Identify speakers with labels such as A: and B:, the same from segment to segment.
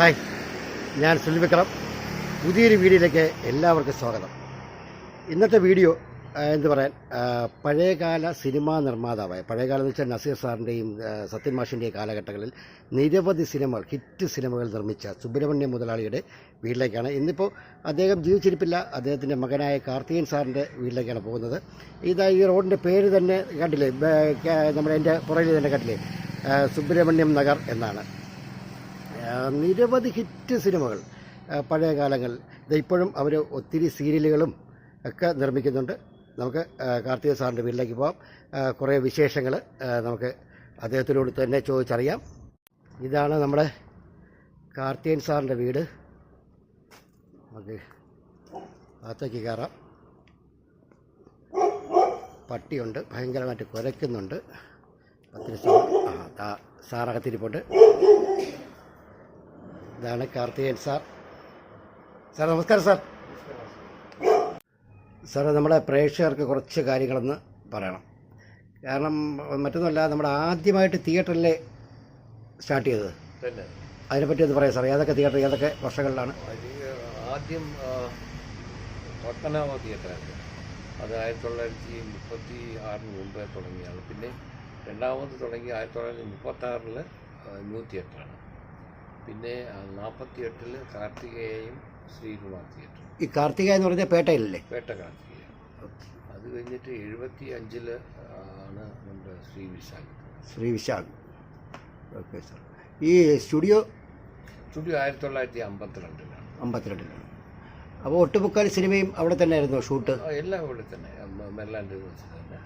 A: Hi. ഞാൻ സുനിൽ വിക്രം. പുതിയൊരു വീഡിയോയിലേക്ക് എല്ലാവർക്കും സ്വാഗതം. ഇന്നത്തെ വീഡിയോ എന്ന് പറയാൻ പഴയകാല സിനിമാ നിർമ്മാതാവായ പഴയകാലം എന്ന് വെച്ചാൽ നസീർ സാറിന്റെയും സത്യൻ മാഷിന്റെയും കാലഘട്ടങ്ങളിൽ നിരവധി സിനിമകൾ ഹിറ്റ് സിനിമകൾ നിർമ്മിച്ച സുബ്രഹ്മണ്യ മുതലാളിയുടെ വീട്ടിലേക്കാണ്. ഇന്നിപ്പോൾ അദ്ദേഹം ജീവിച്ചിരിപ്പില്ല. അദ്ദേഹത്തിന്റെ മകനായ കാർത്തികൻ സാറിന്റെ വീട്ടിലേക്കാണ് പോകുന്നത്. ഇതാ ഈ റോഡിന്റെ പേര് തന്നെ കണ്ടില്ലേ? നമ്മുടെ എന്റെ പുറകിൽ തന്നെ കണ്ടില്ലേ? സുബ്രഹ്മണ്യം നഗർ എന്നാണ്. നിരവധി ഹിറ്റ് സിനിമകൾ പഴയ കാലങ്ങൾ ഇതിപ്പോഴും അവർ ഒത്തിരി സീരിയലുകളും ഒക്കെ നിർമ്മിക്കുന്നുണ്ട്. നമുക്ക് കാർത്തിക സാറിന്റെ വീട്ടിലേക്ക് പോകാം കുറേ വിശേഷങ്ങൾ നമുക്ക് അദ്ദേഹത്തിനോട് തന്നെ ചോദിച്ചറിയാം. ഇതാണ് നമ്മുടെ കാർത്തികൻ സാറിന്റെ വീട്. നമുക്ക് അകത്തേക്ക് കയറാം. പട്ടിയുണ്ട്. ഭയങ്കരമായിട്ട് കുരയ്ക്കുന്നുണ്ട്. പത്തിരി സാർ ആ സാറകത്തിരിപ്പുണ്ട്. ഇതാണ് കാർത്തികൻ സാർ. സാർ നമസ്കാരം സാർ. സാറേ നമ്മുടെ പ്രേക്ഷകർക്ക് കുറച്ച് കാര്യങ്ങളൊന്ന് പറയണം. കാരണം മറ്റൊന്നുമല്ല നമ്മുടെ ആദ്യമായിട്ട് തിയേറ്ററിലെ സ്റ്റാർട്ട് ചെയ്തത്. അതിനെപ്പറ്റി ഒന്ന് പറയാം സാർ. ഏതൊക്കെ തിയേറ്റർ ഏതൊക്കെ വർഷങ്ങളിലാണ്?
B: ആദ്യം ആ, പത്തനാമ തിയേറ്ററാണ് അത് ആയിരത്തി തൊള്ളായിരത്തി മുപ്പത്തി ആറിന് മുമ്പേ തുടങ്ങിയാണ്. പിന്നെ രണ്ടാമത് തുടങ്ങി ആയിരത്തി തൊള്ളായിരത്തി മുപ്പത്തി ആറിൽ ന്യൂ തിയേറ്ററാണ്. പിന്നെ നാൽപ്പത്തി എട്ടിൽ കാർത്തികേയും ശ്രീകുമാർ തിയേറ്റർ.
A: ഈ കാർത്തിക എന്ന് പറഞ്ഞ പേട്ടയിലല്ലേ?
B: പേട്ട കാർത്തിക അത് കഴിഞ്ഞിട്ട് എഴുപത്തി അഞ്ചിൽ ആണ് നമ്മുടെ ശ്രീ വിശാഖ്.
A: ശ്രീ വിശാഖ്. Okay sir. ഈ സ്റ്റുഡിയോ?
B: സ്റ്റുഡിയോ ആയിരത്തി തൊള്ളായിരത്തി അമ്പത്തിരണ്ടിലാണ്.
A: അമ്പത്തിരണ്ടിലാണ് അപ്പോൾ ഒട്ടുമുക്കാൽ സിനിമയും അവിടെ തന്നെ ആയിരുന്നു ഷൂട്ട്
B: എല്ലാം ഇവിടെ തന്നെ. മെല്ലാൻഡ് വെച്ച് തന്നെ.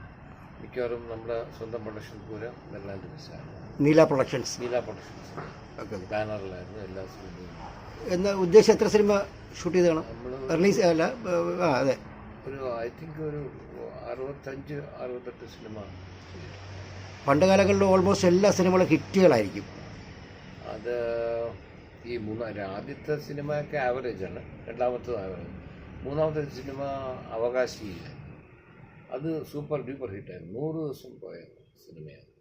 B: മിക്കവാറും നമ്മുടെ സ്വന്തം പ്രൊഡക്ഷൻ പൂരം മെല്ലാൻഡ് വെച്ചാണ്.
A: നീല പ്രൊഡക്ഷൻസ്.
B: നീല പ്രൊഡക്ഷൻസ്.
A: ഓക്കെ.
B: ബാനറിലായിരുന്നു എല്ലാ സിനിമയും
A: എന്ന് ഉദ്ദേശം എത്ര സിനിമ ഷൂട്ട് ചെയ്തതാണ്? റിലീസ് അല്ല ആ അതെ.
B: ഒരു ഐ തിങ്ക് ഒരു അറുപത്തഞ്ച് അറുപത്തെട്ട് സിനിമ.
A: പണ്ട് കാലങ്ങളിൽ ഓൾമോസ്റ്റ് എല്ലാ സിനിമകളും ഹിറ്റുകളായിരിക്കും.
B: അത് ഈ മൂന്നാം ആദ്യത്തെ സിനിമയൊക്കെ ആവറേജ് ആണ്. രണ്ടാമത്തത് ആവറേജ് മൂന്നാമത്തെ സിനിമ അവകാശിയില്ല. അത് സൂപ്പർ ഡ്യൂപ്പർ ഹിറ്റായിരുന്നു നൂറ് ദിവസം പോയ സിനിമയാണ്.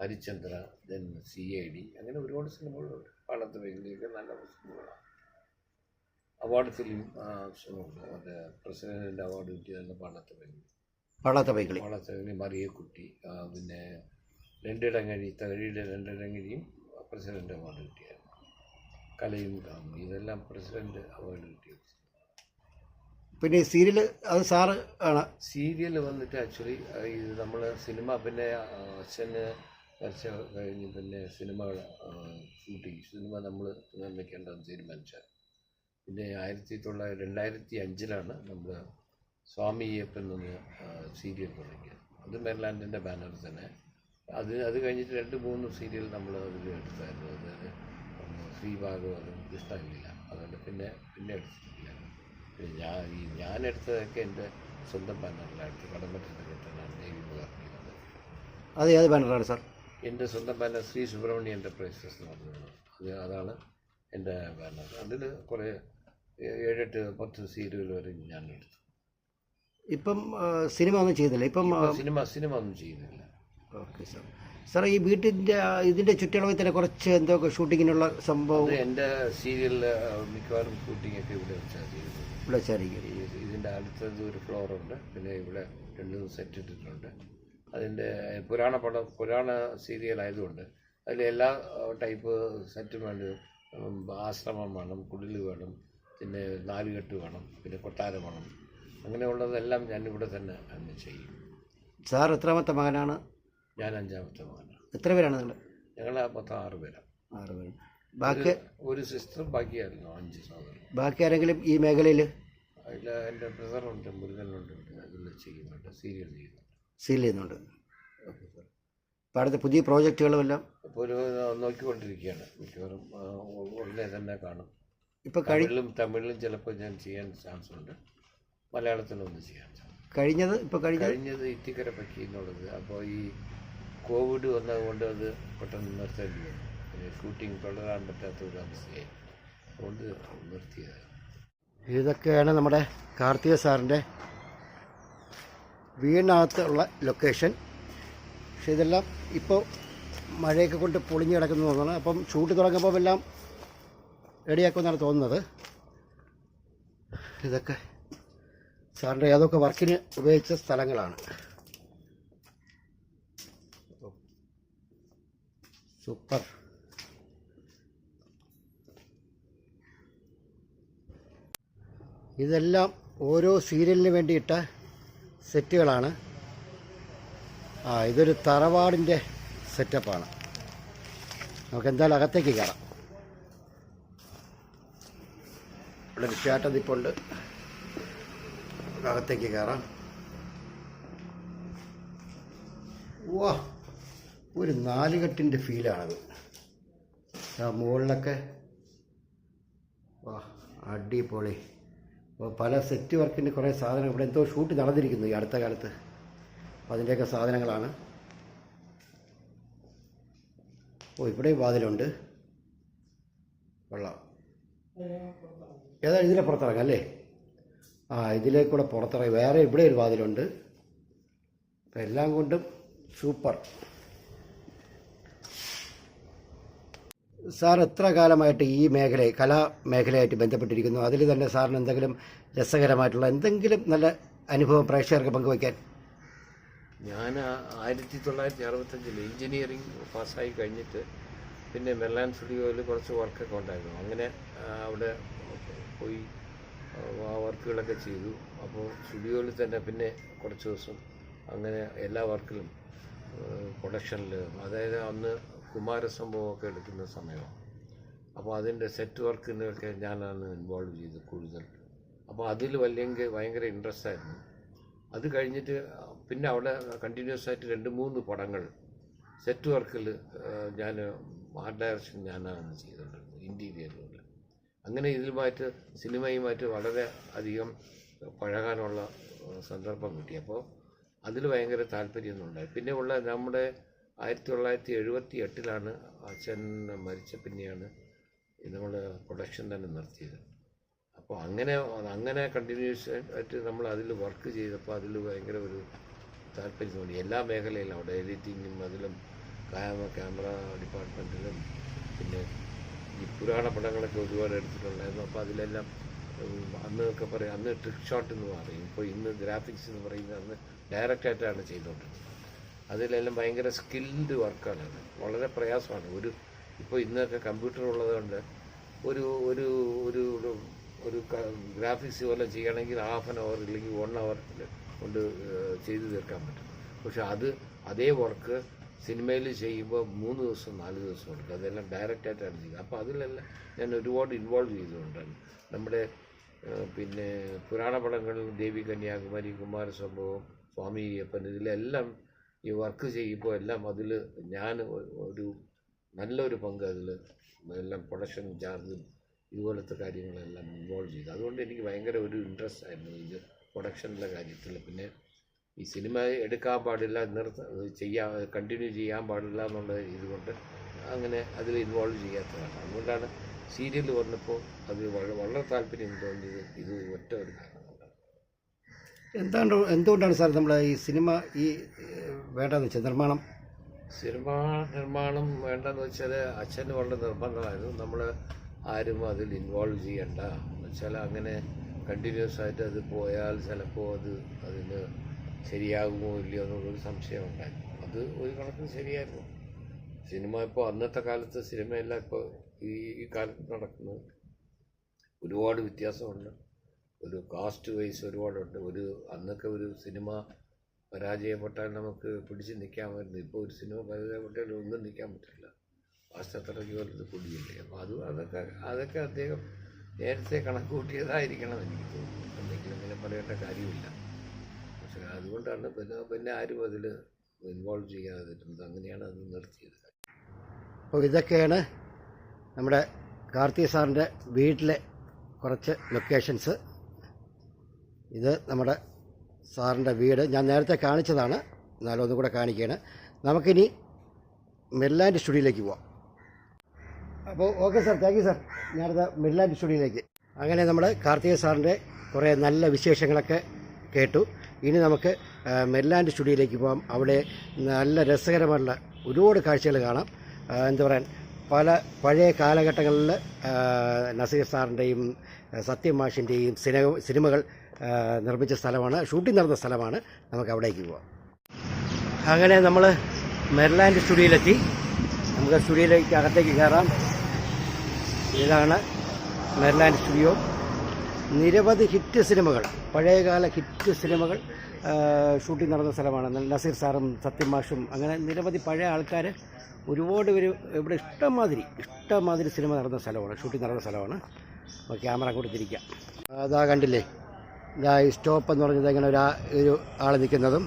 B: Harichandra then C I D അങ്ങനെ ഒരുപാട് സിനിമകളുണ്ട് പാടത്ത് വൈകിയൊക്കെ നല്ല സിനിമകളാണ്. അവാർഡ് ഫിലിം ഉണ്ട് മറ്റേ പ്രസിഡന്റിന്റെ അവാർഡ് കിട്ടിയതാണ് പാടത്ത് വൈകി
A: പള്ളാത്ത ബൈക്കിളി
B: പാളത്ത് വൈകി മറിയക്കുട്ടി പിന്നെ രണ്ടിടങ്ങഴി തകഴിയുടെ രണ്ടിടങ്ങഴിയും പ്രസിഡന്റ് അവാർഡ് കിട്ടിയായിരുന്നു. കലയും കാമും ഇതെല്ലാം പ്രസിഡന്റ് അവാർഡ് കിട്ടിയ
A: പിന്നെ സീരിയൽ അത് സാറ് ആണ്.
B: സീരിയൽ വന്നിട്ട് ആക്ച്വലി ഇത് നമ്മൾ സിനിമ പിന്നെ അച്ഛന് വരച്ച കഴിഞ്ഞ് പിന്നെ സിനിമകൾ ഷൂട്ടിങ്. സിനിമ നമ്മൾ നിർമ്മിക്കേണ്ടതെന്ന് തീരുമാനിച്ചാൽ. പിന്നെ ആയിരത്തി തൊള്ളായിരത്തി രണ്ടായിരത്തി അഞ്ചിലാണ് നമ്മൾ സ്വാമി അയ്യപ്പൻ എന്ന സീരിയൽ തുടങ്ങിയത്. അത് മെർലാൻഡിന്റെ ബാനറിൽ തന്നെ. അത് അത് കഴിഞ്ഞിട്ട് രണ്ട് മൂന്ന് സീരിയൽ നമ്മൾ അതിൽ എടുത്തായിരുന്നു. അതായത് ശ്രീഭാഗവതം ഇഷ്ടമില്ല. അതുകൊണ്ട് പിന്നെ പിന്നെ എടുത്തിട്ടില്ല. പിന്നെ ഞാൻ ഈ ഞാൻ എടുത്തതൊക്കെ എന്റെ സ്വന്തം ബാനറിലാണ് കടമ്പറ്റത്തെ കെട്ടാനാണ് ദേവി അതെ
A: അത് ഏത് ബാനറാണ് സാർ?
B: എന്റെ സ്വന്തം പല ശ്രീ സുബ്രഹ്മണ്യ എന്റർപ്രൈസസ് എന്ന് പറഞ്ഞതാണ് അത് അതാണ് എന്റെ ബാനർ അതിൽ കുറേ ഏഴെട്ട് പത്ത് സീരിയൽ വരെ ഞാൻ എടുത്തു.
A: ഇപ്പം സിനിമ ഒന്നും ചെയ്യുന്നില്ല ഇപ്പം
B: സിനിമ സിനിമ ഒന്നും ചെയ്യുന്നില്ല
A: ഓക്കെ സാർ. സാർ ഈ വീട്ടിന്റെ ഇതിന്റെ ചുറ്റളവിൽ തന്നെ കുറച്ച് എന്തൊക്കെ ഷൂട്ടിങ്ങിനുള്ള സംഭവം?
B: എന്റെ സീരിയൽ മിക്കവാറും ഷൂട്ടിങ്ങൊക്കെ ഇവിടെ ചെയ്തത്.
A: ഇവിടെ വെച്ചായിരിക്കും.
B: ഇതിന്റെ അടുത്തത് ഒരു ഫ്ലോറുണ്ട്. പിന്നെ ഇവിടെ രണ്ട് സെറ്റ് ഇട്ടിട്ടുണ്ട്. അതിന്റെ പുരാണ പടം പുരാണ സീരിയൽ ആയതുകൊണ്ട് അതിൽ എല്ലാ ടൈപ്പ് സെറ്റും വേണ്ട ആശ്രമം വേണം കുടിൽ വേണം പിന്നെ നാലുകെട്ട് വേണം പിന്നെ കൊട്ടാരം വേണം. അങ്ങനെയുള്ളതെല്ലാം ഞാൻ ഇവിടെ തന്നെ അങ്ങ് ചെയ്യും.
A: സാർ എത്രാമത്തെ മകനാണ്?
B: ഞാൻ അഞ്ചാമത്തെ മകനാണ്.
A: എത്ര പേരാണ് നിങ്ങൾ
B: ഞങ്ങൾ മൊത്തം ആറ് പേരാണ്
A: ആറ് പേര്. ബാക്കി
B: ഒരു സിസ്റ്ററും ബാക്കിയായിരുന്നു അഞ്ച് സഹോദരൻ
A: ബാക്കി ആരെങ്കിലും ഈ മേഖലയിൽ
B: അതിൽ എന്റെ ബ്രദറുണ്ട് മുരുകനുണ്ട് അതിൽ ചെയ്യുന്നുണ്ട് സീരിയൽ ചെയ്യുന്നുണ്ട്.
A: സീൽ ചെയ്യുന്നുണ്ട്. പാടത്തെ സാർ. അപ്പോൾ അടുത്ത പുതിയ പ്രോജക്റ്റുകളും എല്ലാം
B: ഇപ്പോൾ ഒരു നോക്കിക്കൊണ്ടിരിക്കുകയാണ്. മിക്കവാറും ഉടനെ തന്നെ കാണും.
A: ഇപ്പോൾ കഴിഞ്ഞും
B: തമിഴിലും തമിഴിലും ചിലപ്പോൾ ഞാൻ ചെയ്യാൻ ചാൻസ് ഉണ്ട് മലയാളത്തിലൊന്നും ചെയ്യാൻ ചാൻസ്.
A: കഴിഞ്ഞത് ഇപ്പോൾ കഴിഞ്ഞത്?
B: കഴിഞ്ഞത് ഇത്തിക്കര പറ്റി എന്നുള്ളത്. അപ്പോൾ ഈ കോവിഡ് വന്നതുകൊണ്ട് അത് പെട്ടെന്ന് നിർത്തേണ്ടി വന്നു. ഷൂട്ടിംഗ് തുടരാൻ പറ്റാത്ത ഒരു അവസ്ഥയായി. അതുകൊണ്ട് നിർത്തിയത്
A: ഇതൊക്കെയാണ് നമ്മുടെ കാർത്തിക സാറിന്റെ വീടിനകത്തുള്ള ലൊക്കേഷൻ പക്ഷേ ഇതെല്ലാം ഇപ്പോൾ മഴയൊക്കെ കൊണ്ട് പൊളിഞ്ഞ് കിടക്കുന്നു തോന്നുന്നത് അപ്പം ഷൂട്ട് തുടങ്ങുമ്പോൾ എല്ലാം റെഡിയാക്കുമെന്നാണ് തോന്നുന്നത്. ഇതൊക്കെ സാറിന്റെ ഏതൊക്കെ വർക്കിന് ഉപയോഗിച്ച സ്ഥലങ്ങളാണ്. സൂപ്പർ. ഇതെല്ലാം ഓരോ സീരിയലിന് വേണ്ടിയിട്ട സെറ്റുകളാണ്. ആ ഇതൊരു തറവാടിന്റെ സെറ്റപ്പാണ്. നമുക്ക് എന്തായാലും അകത്തേക്ക് കയറാം. ഇവിടെ ഒരു ചേട്ടൻ നിപ്പുണ്ട് അകത്തേക്ക് കയറാം. വാ ഒരു നാലുകെട്ടിന്റെ ഫീലാണത്. ആ മുകളിലൊക്കെ വാ അടിപൊളി. പല സെറ്റ് വർക്കിന്റെ കുറേ സാധനങ്ങൾ ഇവിടെ എന്തോ ഷൂട്ട് നടന്നിരിക്കുന്നു ഈ അടുത്ത കാലത്ത്. അപ്പോൾ അതിന്റെയൊക്കെ സാധനങ്ങളാണ്. ഓ ഇവിടെയും വാതിലുണ്ട്. കൊള്ളാം. ഏതാ ഇതിലെ പുറത്തിറങ്ങാം അല്ലേ? ആ ഇതിലേക്കൂടെ പുറത്തിറങ്ങി. വേറെ ഇവിടെ ഒരു വാതിലുണ്ട്. അപ്പം എല്ലാം കൊണ്ടും സൂപ്പർ സാർ എത്ര കാലമായിട്ട് ഈ മേഖല കലാ മേഖലയായിട്ട് ബന്ധപ്പെട്ടിരിക്കുന്നു? അതിൽ തന്നെ സാറിന് എന്തെങ്കിലും രസകരമായിട്ടുള്ള എന്തെങ്കിലും നല്ല അനുഭവം പ്രേക്ഷകർക്ക് പങ്കുവയ്ക്കാൻ?
B: ഞാൻ ആയിരത്തി തൊള്ളായിരത്തി അറുപത്തഞ്ചിൽ എഞ്ചിനീയറിംഗ് പാസ്സായി കഴിഞ്ഞിട്ട് പിന്നെ മെർലാൻ സ്റ്റുഡിയോയിൽ കുറച്ച് വർക്കൊക്കെ ഉണ്ടായിരുന്നു. അങ്ങനെ അവിടെ പോയി ആ വർക്കുകളൊക്കെ ചെയ്തു. അപ്പോൾ സ്റ്റുഡിയോയിൽ തന്നെ പിന്നെ കുറച്ച് ദിവസം അങ്ങനെ എല്ലാ വർക്കിലും പ്രൊഡക്ഷനിൽ അതായത് അന്ന് കുമാരസംഭവമൊക്കെ എടുക്കുന്ന സമയമാണ്. അപ്പോൾ അതിന്റെ സെറ്റ് വർക്കിനൊക്കെ ഞാനാണ് ഇൻവോൾവ് ചെയ്ത് കൂടുതൽ. അപ്പോൾ അതിൽ വല്ലെങ്കിൽ ഭയങ്കര ഇൻട്രസ്റ്റ് ആയിരുന്നു. അത് കഴിഞ്ഞിട്ട് പിന്നെ അവിടെ കണ്ടിന്യൂസ് ആയിട്ട് രണ്ട് മൂന്ന് പടങ്ങൾ സെറ്റ് വർക്കിൽ ഞാൻ ആർട്ട് ഡയറക്ഷൻ ഞാനാണ് ചെയ്തിട്ടുള്ളത് ഇന്റീരിയറിലൂടെ അങ്ങനെ ഇതിലുമായിട്ട് സിനിമയുമായിട്ട് വളരെ അധികം പഴകാനുള്ള സന്ദർഭം കിട്ടി. അപ്പോൾ അതിൽ ഭയങ്കര താല്പര്യമൊന്നുണ്ടായി പിന്നെ ഉള്ള നമ്മുടെ ആയിരത്തി തൊള്ളായിരത്തി എഴുപത്തി എട്ടിലാണ് അച്ഛൻ മരിച്ച പിന്നെയാണ് നമ്മൾ പ്രൊഡക്ഷൻ തന്നെ നിർത്തിയത്. അപ്പോൾ അങ്ങനെ അങ്ങനെ കണ്ടിന്യൂസ് ആയിട്ട് നമ്മൾ അതിൽ വർക്ക് ചെയ്തപ്പോൾ അതിൽ ഭയങ്കര ഒരു താല്പര്യം തോന്നി. എല്ലാ മേഖലയിലും അവിടെ എഡിറ്റിങ്ങും അതിലും ക്യാമ ക്യാമറ ഡിപ്പാർട്ട്മെന്റിലും പിന്നെ ഈ പുരാണ പടങ്ങളൊക്കെ ഒരുപാട് എടുത്തിട്ടുണ്ടായിരുന്നു. അപ്പോൾ അതിലെല്ലാം അന്നൊക്കെ പറയും അന്ന് ട്രിക്ക് ഷോട്ട് എന്ന് പറയും. ഇപ്പോൾ ഇന്ന് ഗ്രാഫിക്സ് എന്ന് പറയുന്നത് അന്ന് ഡയറക്റ്റായിട്ടാണ് ചെയ്തുകൊണ്ടിരുന്നത് അതിലെല്ലാം ഭയങ്കര സ്കിൽഡ് വർക്കാണ് അത്. വളരെ പ്രയാസമാണ്. ഒരു ഇപ്പോൾ ഇന്നൊക്കെ കമ്പ്യൂട്ടർ ഉള്ളതുകൊണ്ട് ഒരു ഒരു ഒരു ഒരു ഗ്രാഫിക്സ് പോലെ ചെയ്യണമെങ്കിൽ ഹാഫ് ആൻ അവർ ഇല്ലെങ്കിൽ വൺ അവർ കൊണ്ട് ചെയ്തു തീർക്കാൻ പറ്റും. പക്ഷെ അത് അതേ വർക്ക് സിനിമയിൽ ചെയ്യുമ്പോൾ മൂന്ന് ദിവസം നാല് ദിവസം എടുക്കും. അതെല്ലാം ഡയറക്റ്റായിട്ടാണ് ചെയ്യുക. അപ്പോൾ അതിലെല്ലാം ഞാൻ ഒരുപാട് ഇൻവോൾവ് ചെയ്തുകൊണ്ടാണ് നമ്മുടെ പിന്നെ പുരാണ പടങ്ങളിൽ ദേവി കന്യാകുമാരി കുമാരസംഭവം സ്വാമി അയ്യപ്പൻ ഇതിലെല്ലാം ഈ വർക്ക് ചെയ്യുമ്പോൾ എല്ലാം അതിൽ ഞാൻ ഒരു നല്ലൊരു പങ്ക് അതിൽ എല്ലാം പ്രൊഡക്ഷൻ ചാർജും ഇതുപോലത്തെ കാര്യങ്ങളെല്ലാം ഇൻവോൾവ് ചെയ്തു. അതുകൊണ്ട് എനിക്ക് ഭയങ്കര ഒരു ഇൻട്രസ്റ്റ് ആയിരുന്നു ഇത് പ്രൊഡക്ഷനിലെ കാര്യത്തിൽ. പിന്നെ ഈ സിനിമ എടുക്കാൻ പാടില്ല നിർത്ത ചെയ്യാൻ കണ്ടിന്യൂ ചെയ്യാൻ പാടില്ല എന്നുള്ള ഇതുകൊണ്ട് അങ്ങനെ അതിൽ ഇൻവോൾവ് ചെയ്യാത്തതാണ്. അതുകൊണ്ടാണ് സീരിയൽ വന്നപ്പോൾ അത് വളരെ താല്പര്യം തോന്നിയത് ഇത് ഒറ്റ ഒരു കാരണം.
A: എന്താണ് എന്തുകൊണ്ടാണ് സാർ നമ്മൾ ഈ സിനിമ ഈ വേണ്ടെന്ന് വെച്ചാൽ നിർമ്മാണം.
B: സിനിമ നിർമ്മാണം വേണ്ടെന്ന് വെച്ചാൽ അച്ഛന് വളരെ നിർബന്ധമായിരുന്നു. നമ്മൾ ആരും അതിൽ ഇൻവോൾവ് ചെയ്യണ്ട. വെച്ചാൽ അങ്ങനെ കണ്ടിന്യൂസ് ആയിട്ട് അത് പോയാൽ ചിലപ്പോൾ അത് അതിന് ശരിയാകുമോ ഇല്ലയോ എന്നുള്ളൊരു സംശയം ഉണ്ടായിരുന്നു. അത് ഒരു കണക്കിന് ശരിയായിരുന്നു. സിനിമ ഇപ്പോൾ അന്നത്തെ കാലത്ത് സിനിമയെല്ലാം ഇപ്പോൾ ഈ ഈ കാലത്ത് നടക്കുന്നത്. ഒരുപാട് വ്യത്യാസമുണ്ട്. ഒരു കാസ്റ്റ് വൈസ് ഒരുപാടുണ്ട്. ഒരു അന്നൊക്കെ ഒരു സിനിമ പരാജയപ്പെട്ടാൽ നമുക്ക് പിടിച്ച് നിൽക്കാമായിരുന്നു ഇപ്പോൾ ഒരു സിനിമ പരാജയപ്പെട്ടാൽ ഒന്നും നിൽക്കാൻ പറ്റില്ല. വാസ്തത്രയ്ക്ക് പോലത്തെ കൂടിയില്ലേ അപ്പോൾ അത് അതൊക്കെ അതൊക്കെ അദ്ദേഹം നേരത്തെ കണക്ക് കൂട്ടിയതായിരിക്കണം എനിക്ക് തോന്നുന്നു. എന്തെങ്കിലും അങ്ങനെ പറയേണ്ട കാര്യമില്ല. പക്ഷേ അതുകൊണ്ടാണ് പിന്നെ പിന്നെ ആരും അതിൽ ഇൻവോൾവ് ചെയ്യാതിരുന്നത്. അങ്ങനെയാണ് അത് നിർത്തിയത്.
A: അപ്പോൾ ഇതൊക്കെയാണ് നമ്മുടെ കാർത്തിക സാറിന്റെ വീട്ടിലെ കുറച്ച് ലൊക്കേഷൻസ് ഇത് നമ്മുടെ സാറിന്റെ വീട്. ഞാൻ നേരത്തെ കാണിച്ചതാണ്. എന്നാലും ഒന്നും കൂടെ കാണിക്കുകയാണ്. നമുക്കിനി മെർലാൻഡ് സ്റ്റുഡിയോയിലേക്ക് പോവാം. അപ്പോൾ okay sir thank you sir. ഞാനത് മെർലാൻഡ് സ്റ്റുഡിയോയിലേക്ക്. അങ്ങനെ നമ്മൾ കാർത്തിക സാറിന്റെ കുറേ നല്ല വിശേഷങ്ങളൊക്കെ കേട്ടു. ഇനി നമുക്ക് ആ, മെർലാൻഡ് സ്റ്റുഡിയോയിലേക്ക് പോവാം. അവിടെ നല്ല രസകരമായിട്ടുള്ള ഒരുപാട് കാഴ്ചകൾ കാണാം. എന്താ പറയാൻ പല പഴയ കാലഘട്ടങ്ങളിൽ നസീർ സാറിന്റെയും സത്യമാഷിന്റെയും സിനിമ സിനിമകൾ നിർമ്മിച്ച സ്ഥലമാണ് ഷൂട്ടിംഗ് നടന്ന സ്ഥലമാണ്. നമുക്ക് അവിടേക്ക് പോവാം. അങ്ങനെ നമ്മൾ മെർലാൻഡ് സ്റ്റുഡിയോയിലെത്തി. നമുക്ക് സ്റ്റുഡിയോയിലേക്ക് അകത്തേക്ക് കയറാം. ഇതാണ് മെർലാൻഡ് സ്റ്റുഡിയോ. നിരവധി ഹിറ്റ് സിനിമകൾ പഴയകാല ഹിറ്റ് സിനിമകൾ ഷൂട്ടിംഗ് നടന്ന സ്ഥലമാണ്. നസീർ സാറും സത്യമാഷും അങ്ങനെ നിരവധി പഴയ ആൾക്കാർ ഒരുപാട് പേര് ഇവിടെ ഇഷ്ടംമാതിരി ഇഷ്ടംമാതിരി സിനിമ നടന്ന സ്ഥലമാണ് ഷൂട്ടിംഗ് നടന്ന സ്ഥലമാണ്. അപ്പോൾ ക്യാമറ അങ്ങോട്ട് അതാ കണ്ടില്ലേ? ഇതാ ഈ സ്റ്റോപ്പ് എന്ന് പറഞ്ഞത് ഇങ്ങനെ ഒരു ഒരു ആൾ നിൽക്കുന്നതും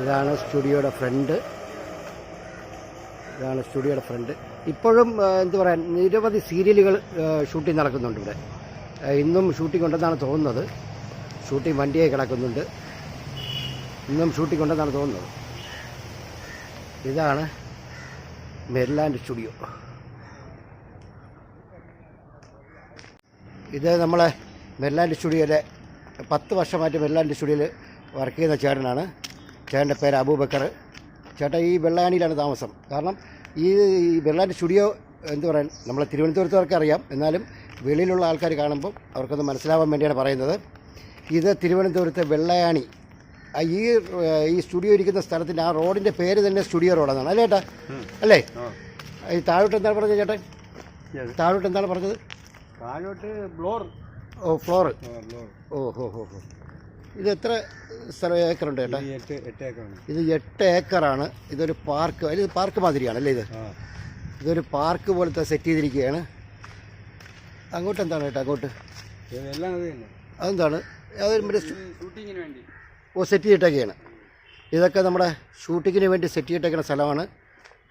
A: ഇതാണ് സ്റ്റുഡിയോയുടെ ഫ്രണ്ട്. ഇതാണ് സ്റ്റുഡിയോയുടെ ഫ്രണ്ട്. ഇപ്പോഴും എന്ത് പറയാൻ നിരവധി സീരിയലുകൾ ഷൂട്ടിംഗ് നടക്കുന്നുണ്ട് ഇവിടെ. ഇന്നും ഷൂട്ടിംഗ് ഉണ്ടെന്നാണ് തോന്നുന്നത്. ഷൂട്ടിംഗ് വണ്ടിയായി കിടക്കുന്നുണ്ട്. ഇന്നും ഷൂട്ടിംഗ് ഉണ്ടെന്നാണ് തോന്നുന്നത്. ഇതാണ് മെരിലാൻഡ് സ്റ്റുഡിയോ. ഇത് നമ്മളെ മെരിലാൻഡ് സ്റ്റുഡിയോയിലെ പത്ത് വർഷമായിട്ട് മെരിലാൻഡ് സ്റ്റുഡിയോയിൽ വർക്ക് ചെയ്യുന്ന ചേട്ടനാണ്. ചേട്ടന്റെ പേര് അബൂബക്കർ. ചേട്ടൻ ഈ വെള്ളാനിയിലാണ് താമസം. കാരണം ഈ വെള്ളാന്റെ സ്റ്റുഡിയോ എന്ത് പറയാൻ നമ്മളെ തിരുവനന്തപുരത്തുകാർക്ക് അറിയാം. എന്നാലും വെളിയിലുള്ള ആൾക്കാർ കാണുമ്പോൾ അവർക്കൊന്ന് മനസ്സിലാവാൻ വേണ്ടിയാണ് പറയുന്നത്. ഇത് തിരുവനന്തപുരത്തെ വെള്ളയാണി ഈ ഈ സ്റ്റുഡിയോ ഇരിക്കുന്ന സ്ഥലത്തിന്റെ ആ റോഡിന്റെ പേര് തന്നെ സ്റ്റുഡിയോ റോഡെന്നാണ്. അല്ലേ ചേട്ടാ അല്ലേ? ഈ താഴോട്ട് എന്താണ് പറഞ്ഞത് ചേട്ടൻ താഴോട്ട് എന്താണ് പറഞ്ഞത്?
C: താഴോട്ട് ഫ്ലോർ
A: ഓ
C: ഫ്ലോർ.
A: ഓ ഹോ ഹോ ഹോ. ഇത് എത്ര സ്ഥലം ഏക്കറുണ്ട് ചേട്ടാ ഇത് എട്ട് ഏക്കറാണ്. ഇതൊരു പാർക്ക് അതിൽ പാർക്ക് മാതിരിയാണ് അല്ലേ ഇത്? ഇതൊരു പാർക്ക് പോലത്തെ സെറ്റ് ചെയ്തിരിക്കുകയാണ്. അങ്ങോട്ട് എന്താണ് ചേട്ടാ അങ്ങോട്ട്? അതെന്താണ്? അതൊരു മറ്റേ
C: ഷൂട്ടിങ്ങിന് വേണ്ടി.
A: ഓ സെറ്റ് ചെയ്തിട്ടൊക്കെയാണ്. ഇതൊക്കെ നമ്മുടെ ഷൂട്ടിങ്ങിന് വേണ്ടി സെറ്റ് ചെയ്തിട്ടേക്കുന്ന സ്ഥലമാണ്.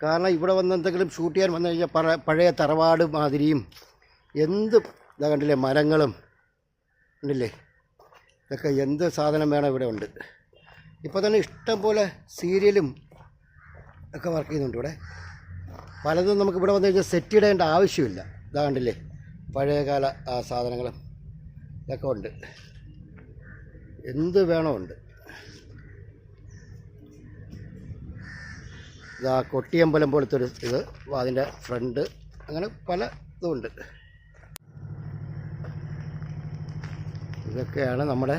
A: കാരണം ഇവിടെ വന്ന് എന്തെങ്കിലും ഷൂട്ട് ചെയ്യാൻ വന്നു കഴിഞ്ഞാൽ പഴ പഴയ തറവാട് മാതിരിയും എന്ത് ഇതാ കണ്ടില്ലേ മരങ്ങളും ഉണ്ടല്ലേ? ഇതൊക്കെ എന്ത് സാധനം വേണം ഇവിടെ ഉണ്ട്. ഇപ്പോൾ തന്നെ ഇഷ്ടം പോലെ സീരിയലും ഒക്കെ വർക്ക് ചെയ്യുന്നുണ്ട് ഇവിടെ. പലതും നമുക്ക് ഇവിടെ വന്നു കഴിഞ്ഞാൽ സെറ്റ് ഇടേണ്ട ആവശ്യമില്ല. ഇതാ കണ്ടില്ലേ പഴയകാല ആ സാധനങ്ങളും ഇതൊക്കെ ഉണ്ട്. എന്ത് വേണോ ഉണ്ട്. ഇതാ കൊട്ടിയമ്പലം പോലത്തെ ഒരു ഇത് അതിന്റെ ഫ്രണ്ട് അങ്ങനെ പല ഇതുമുണ്ട്. ഇതൊക്കെയാണ് നമ്മുടെ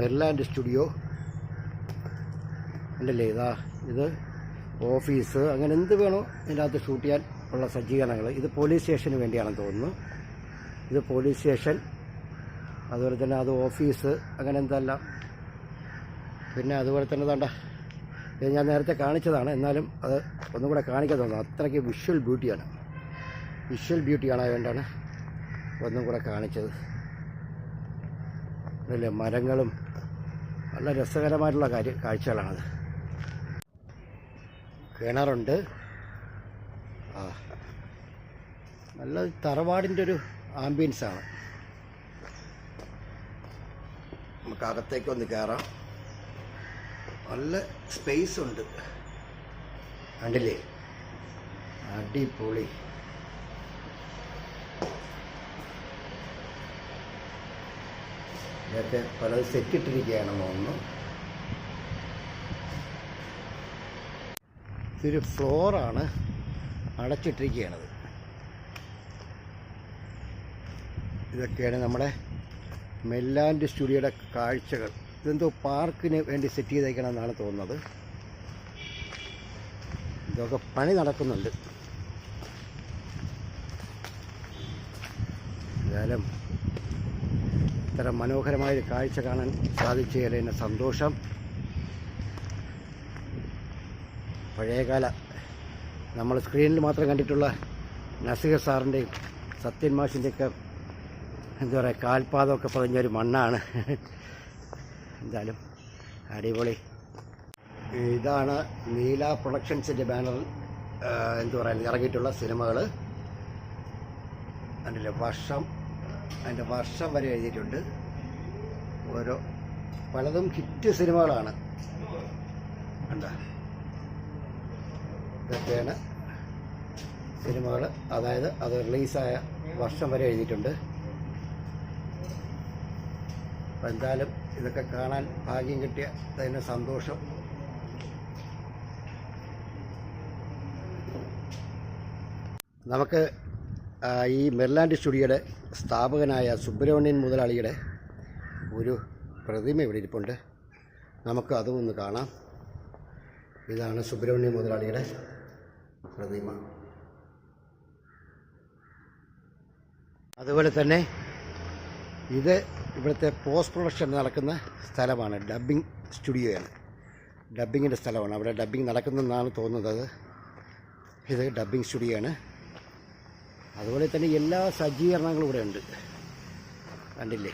A: മെർലാൻഡ് സ്റ്റുഡിയോ ഉണ്ടല്ലേ ഇതാ ഇത് ഓഫീസ്. അങ്ങനെ എന്ത് വേണോ ഇതിന്റെ അകത്ത് ഷൂട്ട് ചെയ്യാൻ ഉള്ള സജ്ജീകരണങ്ങൾ. ഇത് പോലീസ് സ്റ്റേഷന് വേണ്ടിയാണെന്ന് തോന്നുന്നു. ഇത് പോലീസ് സ്റ്റേഷൻ അതുപോലെ തന്നെ അത് ഓഫീസ് അങ്ങനെ എന്തല്ല. പിന്നെ അതുപോലെ തന്നെ വേണ്ട ഇത് ഞാൻ നേരത്തെ കാണിച്ചതാണ്. എന്നാലും അത് ഒന്നും കൂടെ കാണിക്കാൻ തോന്നുന്നു. അത്രയ്ക്ക് വിഷ്വൽ ബ്യൂട്ടിയാണ് വിഷ്വൽ ബ്യൂട്ടിയാണ് അതുകൊണ്ടാണ് ഒന്നും കൂടെ കാണിച്ചത്. അല്ലേ മരങ്ങളും നല്ല രസകരമായിട്ടുള്ള കാര്യ കാഴ്ചകളാണത്. കിണറുണ്ട്. ആ. നല്ല തറവാടിന്റെ ഒരു ആംബിയൻസാണ് നമുക്ക് അകത്തേക്ക് ഒന്ന് കയറാം നല്ല സ്പേസ് ഉണ്ട്. കണ്ടില്ലേ? അടിപൊളി. ഇതൊക്കെ പലത് ഇട്ടിരിക്കുകയാണ് തോന്നുന്നു. ഇതൊരു ഫ്ലോറാണ് അടച്ചിട്ടിരിക്കുകയാണത്. ഇതൊക്കെയാണ് നമ്മുടെ മെല്ലാൻഡ് സ്റ്റുഡിയോയുടെ കാഴ്ചകൾ. ഇതെന്തോ പാർക്കിന് വേണ്ടി സെറ്റ് ചെയ്തേക്കണമെന്നാണ് തോന്നുന്നത്. ഇതൊക്കെ പണി നടക്കുന്നുണ്ട്. ഏതായാലും ഇത്ര മനോഹരമായൊരു കാഴ്ച കാണാൻ സാധിച്ചതിൽ എന്നെ സന്തോഷം. പഴയകാല നമ്മൾ സ്ക്രീനിൽ മാത്രം കണ്ടിട്ടുള്ള നസീർ സാറിന്റെയും സത്യൻ മാഷിന്റെയൊക്കെ എന്താ പറയുക കാൽപാദമൊക്കെ പതിഞ്ഞൊരു മണ്ണാണ്. എന്തായാലും അടിപൊളി. ഇതാണ് നീല പ്രൊഡക്ഷൻസിന്റെ ബാനറിൽ എന്തു പറയുന്നത് ഇറങ്ങിയിട്ടുള്ള സിനിമകൾ അതിന്റെ വർഷം അതിന്റെ വർഷം വരെ എഴുതിയിട്ടുണ്ട്. ഓരോ പലതും ഹിറ്റ് സിനിമകളാണ്. ഇതൊക്കെയാണ് സിനിമകൾ അതായത് അത് റിലീസായ വർഷം വരെ എഴുതിയിട്ടുണ്ട്. എന്തായാലും ഇതൊക്കെ കാണാൻ ഭാഗ്യം കിട്ടിയ അതിന് സന്തോഷം. നമുക്ക് ഈ മെർലാൻഡ് സ്റ്റുഡിയോയുടെ സ്ഥാപകനായ സുബ്രഹ്മണ്യൻ മുതലാളിയുടെ ഒരു പ്രതിമ ഇവിടെ ഇരിപ്പുണ്ട്. നമുക്ക് അതും ഒന്ന് കാണാം. ഇതാണ് സുബ്രഹ്മണ്യൻ മുതലാളിയുടെ പ്രതിമ. അതുപോലെ തന്നെ ഇത് ഇവിടുത്തെ പോസ്റ്റ് പ്രൊഡക്ഷൻ നടക്കുന്ന സ്ഥലമാണ് ഡബ്ബിംഗ് സ്റ്റുഡിയോയാണ് ഡബ്ബിങ്ങിന്റെ സ്ഥലമാണ്. അവിടെ ഡബ്ബിംഗ് നടക്കുന്നെന്നാണ് തോന്നുന്നത്. ഇത് ഡബ്ബിംഗ് സ്റ്റുഡിയോ ആണ്. അതുപോലെ തന്നെ എല്ലാ സജ്ജീകരണങ്ങളും ഇവിടെ ഉണ്ട്. കണ്ടില്ലേ?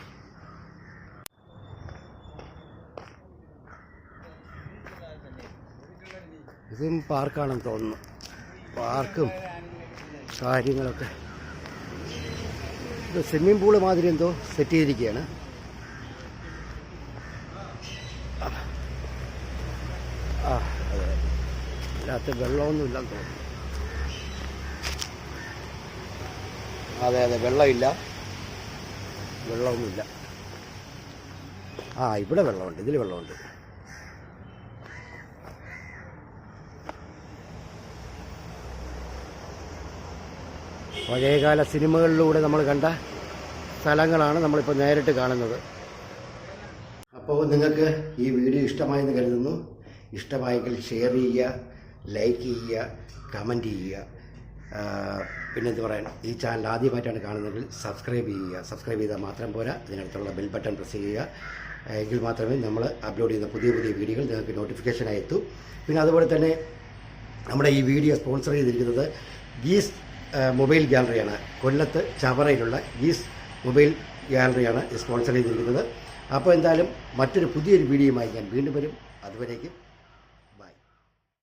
A: ഇതും പാർക്കാണെന്ന് തോന്നുന്നു. പാർക്കും കാര്യങ്ങളൊക്കെ സ്വിമ്മിംഗ് പൂൾ മാതിരി എന്തോ സെറ്റ് ചെയ്തിരിക്കുകയാണ്. ഇതിനകത്ത് വെള്ളമൊന്നും ഇല്ലെന്ന് തോന്നുന്നു. അതെ അതെ വെള്ളമില്ല. വെള്ളമൊന്നുമില്ല. ആ ഇവിടെ വെള്ളമുണ്ട്. ഇതിൽ വെള്ളമുണ്ട്. പഴയകാല സിനിമകളിലൂടെ നമ്മൾ കണ്ട സ്ഥലങ്ങളാണ് നമ്മളിപ്പോൾ നേരിട്ട് കാണുന്നത്. അപ്പോൾ നിങ്ങൾക്ക് ഈ വീഡിയോ ഇഷ്ടമായെന്ന് കരുതുന്നു. ഇഷ്ടമായെങ്കിൽ ഷെയർ ചെയ്യുക ലൈക്ക് ചെയ്യുക കമന്റ് ചെയ്യുക. പിന്നെ പിന്നെന്ത് പറയാൻ ഈ ചാനൽ ആദ്യമായിട്ടാണ് കാണുന്നതെങ്കിൽ സബ്സ്ക്രൈബ് ചെയ്യുക. സബ്സ്ക്രൈബ് ചെയ്താൽ മാത്രം പോരാ അതിനടുത്തുള്ള ബെൽ ബട്ടൺ പ്രസ് ചെയ്യുക. എങ്കിൽ മാത്രമേ നമ്മൾ അപ്ലോഡ് ചെയ്യുന്ന പുതിയ പുതിയ വീഡിയോകൾ നിങ്ങൾക്ക് നോട്ടിഫിക്കേഷനായി എത്തൂ. പിന്നെ അതുപോലെ തന്നെ നമ്മുടെ ഈ വീഡിയോ സ്പോൺസർ ചെയ്തിരിക്കുന്നത് ഗീസ് മൊബൈൽ ഗ്യാലറിയാണ് കൊല്ലത്ത് ചവറയിലുള്ള ഗീസ് മൊബൈൽ ഗ്യാലറിയാണ് സ്പോൺസർ ചെയ്തിരിക്കുന്നത്. അപ്പോൾ എന്തായാലും മറ്റൊരു പുതിയൊരു വീഡിയോയുമായി ഞാൻ വീണ്ടും വരും. അതുവരേക്കും